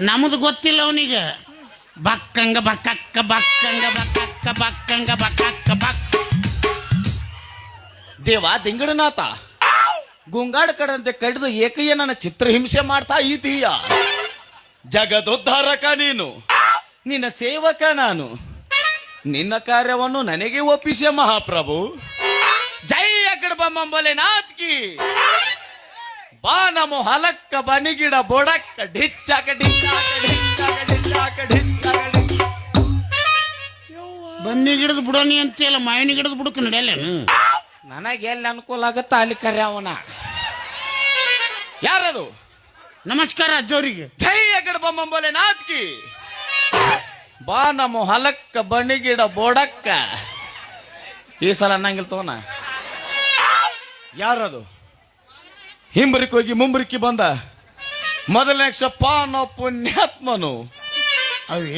ನಮ್ದು ಗೊತ್ತಿಲ್ಲ ಅವನಿಗೆ. ಬಕ್ಕಂಗ, ಬಕ್ಕಕ್ಕ ಬಕ್ಕಂಗ ಬಕ್ಕಕ್ಕ ಬಕ್ಕಂಗ, ಬಕ್ಕಕ್ಕ, ಬಕ್. ದೇವ ದಿಂಗಡನಾಥ. ಗುಂಗಾಡ ಕಡಂತೆ ಕಡಿದು ಏಕಯ್ಯ ನನ್ನ ಚಿತ್ರಹಿಂಸೆ ಮಾಡ್ತಾ ಇದೀಯ ಜಗದೋದ್ಧಾರಕ ನೀನು. ನಿನ್ನ ಸೇವಕ ನಾನು. ನಿನ್ನ ಕಾರ್ಯವನ್ನು ನನಗೆ ಒಪ್ಪಿಸೆ ಮಹಾಪ್ರಭು. ಜೈ ಅಗಡಬಂಬಲೆ ನಾತ್ಕಿ ಬಾ ನಮೋ ಹಲಕ್ಕ ಬನಿಗಿಡ ಬೊಡಕ್ಕ ಡಿಚ್ಚಾಕ ಡಿಚ್ಚಾಕ ಡಿಚ್ಚಾಕ ಡಿಚ್ಚಾಕ. ಬನ್ನಿ ಗಿಡದ ಬುಡನಿ ಅಂತೀಯಲ್ಲ ಮಾವಿನ ಗಿಡದ ಬುಡಕ್ ನಡೆಯಲ್ಲೇನು ನನಗೆ ಎಲ್ಲಿ ಅನುಕೂಲ ಆಗುತ್ತ ಅಲ್ಲಿ ಕರೆ ಅವನ. ಯಾರದು? ನಮಸ್ಕಾರ ಅಜ್ಜವ್ರಿಗೆ ಜೈ ಬೋಲೆ ನಾತ್ಕಿ ಬಾ ನಮ್ಮ ಹೊಲಕ್ಕ ಬಣಿಗಿಡ ಬೋಡಕ್ಕ. ಈ ಸಲ ಅನ್ನಂಗಿಲ್ಲ ತೋನ ಯಾರದು? ಹಿಂಬರಿಕ್ ಹೋಗಿ ಮುಂಬರಿಕಿ ಬಂದ. ಮೊದಲನೇ ಕ್ಷಪ ನೋ ಪುಣ್ಯಾತ್ಮನು. ಅವಿ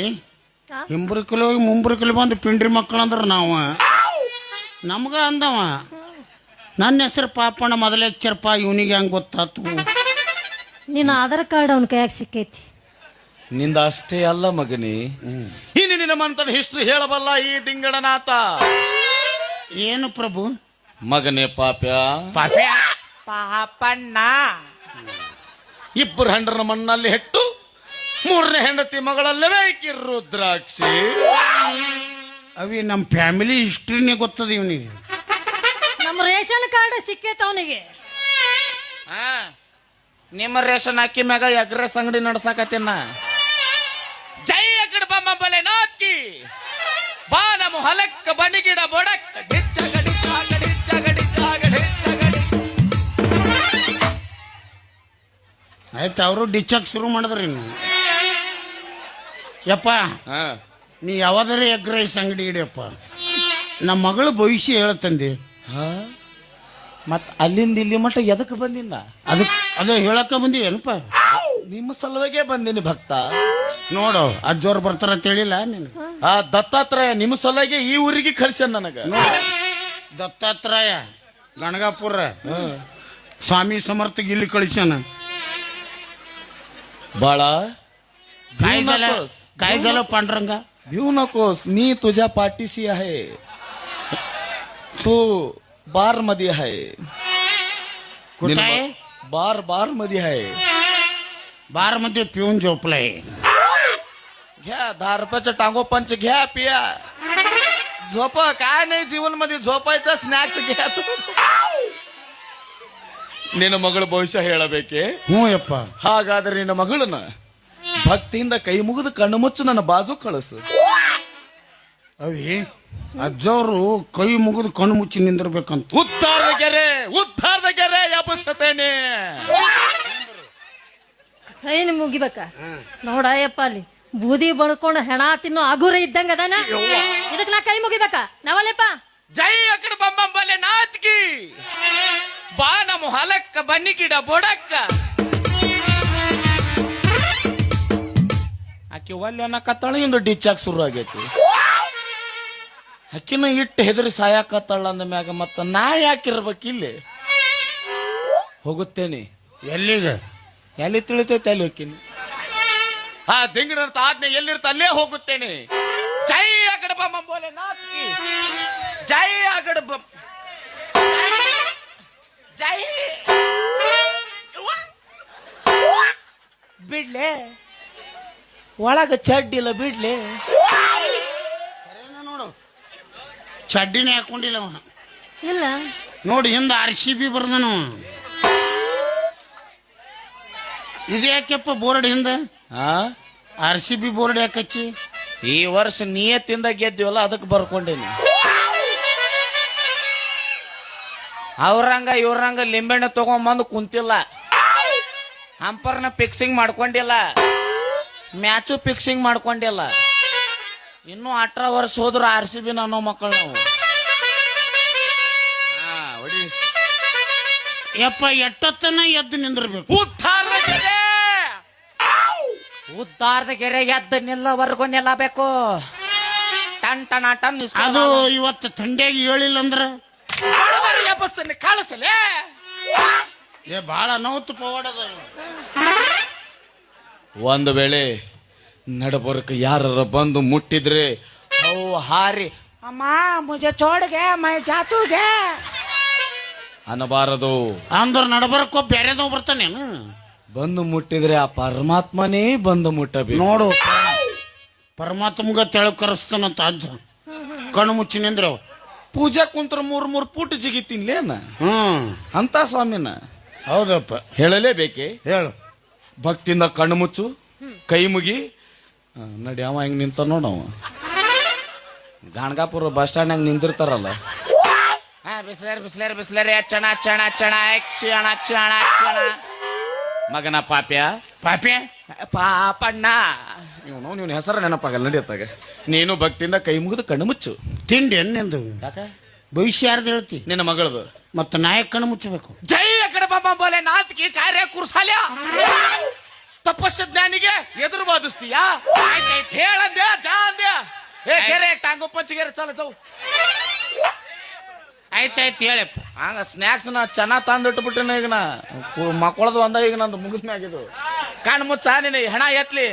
ಹಿಂಬರಿಕಲ್ ಹೋಗಿ ಮುಂಬರಿಕಲ್ಲಿ ಬಂದು ಪಿಂಡ್ರಿ ಮಕ್ಕಳು ಅಂದ್ರೆ ನಾವು. ನಮ್ಗ ಅಂದವ ನನ್ನ ಹೆಸರು ಪಾಪಣ್ಣ ಮೊದಲ ಎಚ್ಚರಪ್ಪ ಇವನಿಗೆ ಹೆಂಗ್ ಗೊತ್ತಾತು? ನಿನ್ನ ಆಧಾರ್ ಕಾರ್ಡ್ ಅವನ ಕೈಯಾಗ ಸಿಕ್ಕೈತಿ. ನಿಂದ ಅಷ್ಟೇ ಅಲ್ಲ ಮಗನಿ. ಇನ್ನು ನಿನ್ನ ಮಂತನ ಹಿಸ್ಟ್ರಿ ಹೇಳಬಲ್ಲ ಈ ದಿಂಗಡನಾಥ ಏನು ಪ್ರಭು? ಮಗನೇ ಪಾಪ್ಯಾ. ಪಾಪೆ ಪಾಪಣ್ಣ. ಇಬ್ಬರು ಹೆಂಡ್ರನ ಮಣ್ಣಲ್ಲಿ ಹೆಟ್ಟು ಮೂರನೇ ಹೆಂಡತಿ ಮಗಳಲ್ಲವೇ ರುದ್ರಾಕ್ಷಿ ಅವಿ ನಮ್ಮ ಫ್ಯಾಮಿಲಿ ಹಿಸ್ಟ್ರಿನೇ ಗೊತ್ತದ ಇವನಿಗೆ. ನಮ್ಮ ರೇಷನ್ ಕಾರ್ಡ್ ಸಿಕ್ಕೇತವನಿಗೆ ಅವನಿಗೆ. ನಿಮ್ಮ ರೇಷನ್ ಹಾಕಿ ಮ್ಯಾಗ ಎಗ್ರೆಸ್ ಅಂಗಡಿ ನಡ್ಸಾಕತ್ತೇನ? ಜೈ ಬಮ್ಮ ಬಲೆ ನಾತ್ಕಿ. ಬಾ ನಮ್ಮ ಹೊಲಕ್ಕ ಬನಿಗಿಡ ಬೊಡಕ್ಕ. ಆಯ್ತು ಅವರು ಡಿಚಕ್ ಶುರು ಮಾಡಿದ್ರಿ ನೀವು. ಯಪ್ಪ ಹಾ. ನೀ ಯಾವ್ದಾರ ಎಗ್ ರೈಸ್ ಅಂಗಡಿ ಇಡಿಯಪ್ಪ ನಮ್ಮ ಮಗಳ ಭವಿಷ್ಯ ಹೇಳತ್ತಂದಿ ಹಾ? ಮತ್ ಅಲ್ಲಿಂದ ಇಲ್ಲಿ ಮಟ್ಟ ಎದಕ್ಕೆ ಬಂದಿಲ್ಲ ಅದಕ್ಕೆ ಅದು ಹೇಳಕ್ಕ ಬಂದಿ ಏನಪ್ಪ? ನಿಮ್ಮ ಸಲುವಾಗೆ ಬಂದಿನಿ ಭಕ್ತ. ನೋಡು ಅಜ್ಜೋರ್ ಬರ್ತಾರ ಅಂತ ಹೇಳಿಲ್ಲ ನೀನು. ಆ ದತ್ತಾತ್ರಯ ನಿಮ್ಮ ಸಲುವಾಗೆ ಈ ಊರಿಗೆ ಕಳ್ಸ ನನಗ. ದತ್ತಾತ್ರಯ ಗಣಗಾಪುರ ಸ್ವಾಮಿ ಸಮರ್ಥಗೆ ಇಲ್ಲಿ ಕಳಿಸ್ಯಾನ. ಬಾಳ काय झालं? काय झालं पांडुरंगा? भिऊ नकोस. मी तुझ्या पाठीशी आहे. तू बारमध्ये आहे. कुठं आहे? बार बारमध्ये आहे. बारमध्ये पिऊन झोपलाय. घ्या दहा रुपयाचं टांगो पंच घ्या पिया. झोप. काय नाही जीवनमध्ये झोपायचं स्नॅक्स घ्यायचं ನಿನ್ನ ಮಗಳು ಭವಿಷ್ಯ ಹೇಳಬೇಕೆ? ಹ್ಞೂ ಯಪ್ಪ. ಹಾಗಾದ್ರೆ ನಿನ್ನ ಮಗಳನ್ನ ಭಕ್ತಿಯಿಂದ ಕೈ ಮುಗಿದು ಕಣ್ಣು ಮುಚ್ಚು ನನ್ನ ಬಾಜು ಕಳಿಸು. ಅವಿ ಅಜ್ಜವರು ಕೈ ಮುಗಿದು ಕಣ್ಣು ಮುಚ್ಚಿ ನಿಂದಿರ್ಬೇಕಂತ. ಉತ್ತಾರದ ಗೆರೆ ಉತ್ತಾರದ ಗೆರೆ ಎಬ್ಬಿಸುತ್ತೇನೆ. ಏನು ಮುಗಿಬೇಕ? ನೋಡಯ್ಯಪ್ಪ ಅಲ್ಲಿ ಬೂದಿ ಬಳ್ಕೊಂಡು ಹೆಣ ತಿನ್ನೋ ಅಗುರ ಇದ್ದಂಗ ಅದಾನ? ಇದಕ್ ನಾ ಕೈ ಮುಗಿಬೇಕ? ನಾವಲ್ಲಪ್ಪ? ಜೈ ಅಕಡ ಬಂಬಂಬಲೆ ನಾಚ್ಕಿ. ಬಾ ನಮ್ಮ ಹೊಲಕ್ಕ ಬನ್ನಿ ಗಿಡ ಬೊಡಕ್ಕ. ಆಕೆ ಒಲ್ಲೆ ಅನ್ನಕತ್ತಾಳ ಇಂದು ಡಿಚ್ಚಾಕ್ ಶುರು ಆಗೈತಿ ಅಕ್ಕಿನ ಇಟ್ಟು ಹೆದರಿ ಸಾಯಾಕತ್ತಾಳ ಅಂದ ಮ್ಯಾಗ ಮತ್ತ ನಾ ಯಾಕಿರ್ಬೇಕು ಇಲ್ಲಿ? ಹೋಗುತ್ತೇನೆ. ಎಲ್ಲಿಗ? ಎಲ್ಲಿ ತಿಳಿತೈತೆ ಅಲ್ಲಿ ಹೋಗ್ತೀನಿ ಆ ದಿಂಗಡಂತ ಆಜ್ಞೆ ಎಲ್ಲಿರ್ತ ಅಲ್ಲೇ ಹೋಗುತ್ತೇನೆ. ಜೈ ಅಗಡ ಮಂಬೋಲೆ ನಾತ್ಕಿ ಜೈ ಅಗಡ ಬಿಡ್ಲೆ. ಒಳಗ ಚಡ್ಡಿಲ್ಲ ಬಿಡ್ಲೆ. ನೋಡು. ಚಡ್ಡಿನೇ ಹಾಕೊಂಡಿಲ್ಲ ಅವನು. ಇಲ್ಲ. ನೋಡಿ ಹಿಂದೆ ಆರ್ ಸಿ ಬಿ ಬರ್ದನು. ಇದು ಯಾಕೆಪ್ಪ ಬೋರ್ಡ್ ಹಿಂದೆ? ಆ? ಆರ್ ಸಿ ಬಿ ಬೋರ್ಡ್ ಯಾಕಚ್ಚಿ ಈ ವರ್ಷ ನಿಯತ್ತಿಂದ ಗೆದ್ದೀವಲ್ಲ ಅದಕ್ಕೆ ಬರ್ಕೊಂಡೇನಿ. ಅವ್ರಂಗ ಇವ್ರಂಗ ಲಿಂಬೆಣ್ಣೆ ತಗೊಂಬಂದು ಕುಂತಿಲ್ಲ. ಹಂಪರ್ನ ಫಿಕ್ಸಿಂಗ್ ಮಾಡ್ಕೊಂಡಿಲ್ಲ. ಮ್ಯಾಚು ಫಿಕ್ಸಿಂಗ್ ಮಾಡ್ಕೊಂಡಿಲ್ಲ. ಇನ್ನು ಅಠರ ವರ್ಷ ಹೋದ್ರು ಆರ್ ಸಿ ಬಿ ಅನ್ನೋ ಮಕ್ಕಳು ನಾವು. ಯಪ್ಪ ಎಟ್ಟತ್ತನ ಎದ್ದು ನಿಂದಿರ್ಬೇಕು. ಉದ್ದಾರದ ಗೆರೆ ಎದ್ದು ಗೆರೆ ಎದ್ದ ನಿಲ್ಲವರೆಗೂ ನಿಲ್ಲಬೇಕು. ಟನ್ ಟನ ಟನ್ ಅದು ಇವತ್ತು ಥಂಡಿಯಾಗಿ ಹೇಳಿಲ್ಲ ಅಂದ್ರ ಕಾಳಿಸಲೇ ಏ ಬಾಳ ನೋತು ಪವಾಡದ. ಒಂದು ವೇಳೆ ನಡಬರ್ಕ ಯಾರ ಬಂದು ಮುಟ್ಟಿದ್ರೆ ಅವು ಹಾರಿ. ಅಮ್ಮ ಮುಜೆ ಚೋಡ್ಗೆ ಮೈ ಜಾತುಗೆ. ಅನ್ನಬಾರದು. ಅಂದ್ರ ನಡಬರ್ಕ ಬೇರೆದವ್ ಬರ್ತಾನೇನು ಬಂದು ಮುಟ್ಟಿದ್ರೆ ಆ ಪರಮಾತ್ಮನೇ ಬಂದು ಮುಟ್ಟಬೇಕು. ನೋಡು ಪರಮಾತ್ಮಗ ತೆಳಕರಿಸ್ತಾನಂತ ಅಜ್ಜ. ಕಣ್ಣು ಮುಚ್ಚಿ ನಿಂದ್ರ ಪೂಜಾ ಕುಂತ್ರ ಮೂರ್ ಮೂರ್ ಪುಟ್ ಜಿಗಿತೀನ್ಲೇನ ಹ್ಮ್. ಅಂತ ಸ್ವಾಮಿನ. ಹೌದಪ್ಪ. ಹೇಳಲೇಬೇಕೆ? ಹೇಳು. ಭಕ್ತಿಯಿಂದ ಕಣ್ಣು ಮುಚ್ಚು ಕೈ ಮುಗಿ. ಆ, ನಡಿ ಅವ ಹೆಂಗ್ ನಿಂತ ನೋಡವ ಗಾಣಗಾಪುರ ಬಸ್ ಸ್ಟ್ಯಾಂಡ್ ನಿಂತಿರ್ತಾರಲ್ಲ ಬಿಸ್ಲೇರ್ ಬಿಸ್ಲೇರ್ ಬಿಸ್ಲೇರಿ ಚಣ ಚಣ ಚಣ ಚಣ ಚಣ ಚಣ ಮಗನ ಪಾಪ್ಯ? ಪಾಪೆ ಪಾಪಣ್ಣ. ಇವನು ನಿನ್ನ ಹೆಸರು ನೆನಪಾಗಲ್ಲ ನಡಿಯತ್ತಾಗ ನೀನು ಭಕ್ತಿಯಿಂದ ಕೈ ಮುಗಿದು ಕಣ್ಣು ಮುಚ್ಚು. ತಿಂಡಿ ನಿಂದು ಯಾಕ? ಭವಿಷ್ಯ ಯಾರ್ದು ಹೇಳ್ತಿ? ನಿನ್ನ ಮಗಳದು. ಮತ್ತೆ ನಾಯಕ್ ಕಣ್ಣು ಮುಚ್ಚಬೇಕು ಜೈ ಕಡೆ ಬಾಬಾ ಬೋಲೆ ನಾತ್ಕಿ ಕಾರ್ಯ ಕುರ್ಸಾಲ್ಯ. ತಪಸ್ಸ ಜ್ಞಾನಿಗೆ ಎದುರು ಬಾದಿಸ್ತೀಯಾ ಹೇಳಂದ್ಯ ಜಾ ಅಂದ್ಯ ಏ ಗೆರೆ ಟಾಂಗು ಪಂಚಿಗೆರೆ ಚಲ ಚೌ ಆಯ್ತಾಯ್ತು ಹೇಳಪ್ಪ. ಹಂಗ ಸ್ನ್ಯಾಕ್ಸ್ ನಾ ಚೆನ್ನಾಗಿ ತಂದಿಟ್ಟು ಬಿಟ್ಟಿನ ಈಗ ನಾ? ಕು- ಮಕ್ಕಳದು ಒಂದ ಈಗ ನಂದು ಮುಗಿಸ್ಮ್ಯಾಗಿದು ಕಣ್ಣು ಮುಚ್ಚ ನೀನು ಹೆಣ ಎತ್ಲಿ.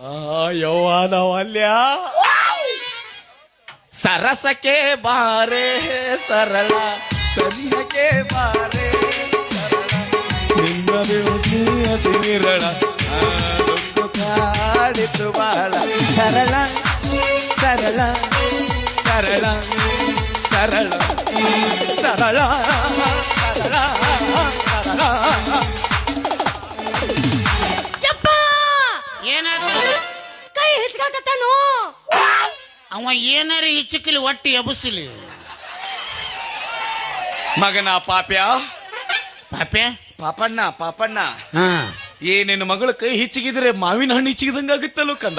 ಆ ಸರಸಕ್ಕೆ ಬಾರೆ ಸರಳ ಸರಿಯಕ್ಕೆ ಬಾರೆ ಸರಳ ನಿನ್ನದೇ ಅತಿ ಅತಿ ವಿರಳ ಆ ದುಃಖ ಕಾಡಿತು ಬಾಳ ಸರಳ ಸರಳ ಸರಳ ಸರಳ ಸರಳ ಸರಳ ಸರಳ ಯಪ್ಪ ಏನಾಯ್ತು ಕೈ ಹಿಚ್ಕಾಕತ್ತಾನು ಅವ ಏನಾರ ಹಿಚ್ಚಕಲಿ ಒಟ್ಟಿ ಎಬಸಲಿ. ಮಗನ ಪಾಪ್ಯ? ಪಾಪೆ ಪಾಪಣ್ಣ ಪಾಪಣ್ಣ. ಹಾ. ಏ ನಿನ್ನ ಮಗಳ ಕೈ ಹಿಚ್ಚಿಗಿದ್ರೆ ಮಾವಿನ ಹಣ್ಣು ಹಿಚ್ಚಿಗಿದಂಗ ಆಗುತ್ತಲ್ಲೋ ಕಂದ?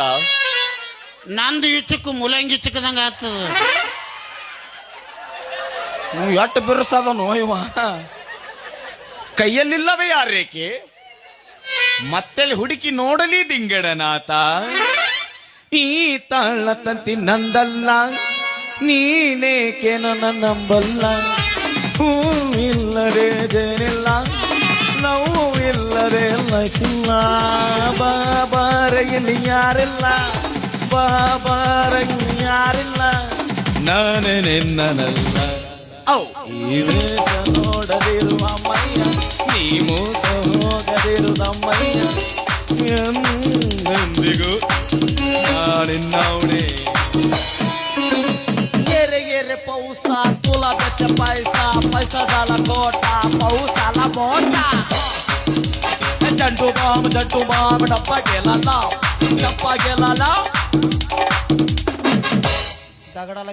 ನಂದು ಇಚ್ಚಕ್ಕು ಮುಲಂಗಿ ಚಿಕ್ಕದಂಗ ಆಗ್ತದ. ನೀವು ಎಟ್ಟು ಬಿರುಸದನು ಇವ. ಕೈಯಲ್ಲಿಲ್ಲವೇ ಯಾರೇಕೆ ಮತ್ತೆಲ್ಲಿ ಹುಡುಕಿ ನೋಡಲಿ ದಿಂಗಡನಾಥ. ಈ ತಾಳ ತಂತಿ ನಂದಲ್ಲ ನೀನೇಕೆ ನನ್ನ ನಂಬಲ್ಲ ಹೂವಿಲ್ಲದೆ ಜನಿಲ್ಲ ನೋವಿಲ್ಲದೆ ಲೈಫಿಲ್ಲ ಬಾಬಾರಗಿಲ್ಲಿ ಯಾರಿಲ್ಲ ಬಾಬಾರಗಿಲ್ಲಿ ಯಾರಿಲ್ಲ ನಾನು ನಿನ್ನನಲ್ಲ ಈ ವೇಷ ನೋಡದಿರುವ ಮೈಯ ನೀ ಮೂಸ ಹೋಗದಿರುದಮ್ಮಯ್ಯ ಎಂದೆಂದಿಗೂ ನಾನಿನ್ನವಣೆ ಗೆರೆ ಗೆರೆ ಪೌಸ ತುಲ ಬೆಚ್ಚ ಪೈಸ ಪೈಸದಾಲ ಕೋಟ ಪೌಸಾಲ ಮೋಟ ಜಂಟು ಬಾಮ್ ಜಂಟು ಬಾಮ್ ಡಪ್ಪ ಗೆಲಲ್ಲ ಡಪ್ಪ ಗೆಲಲ್ಲ ದಗಡಲ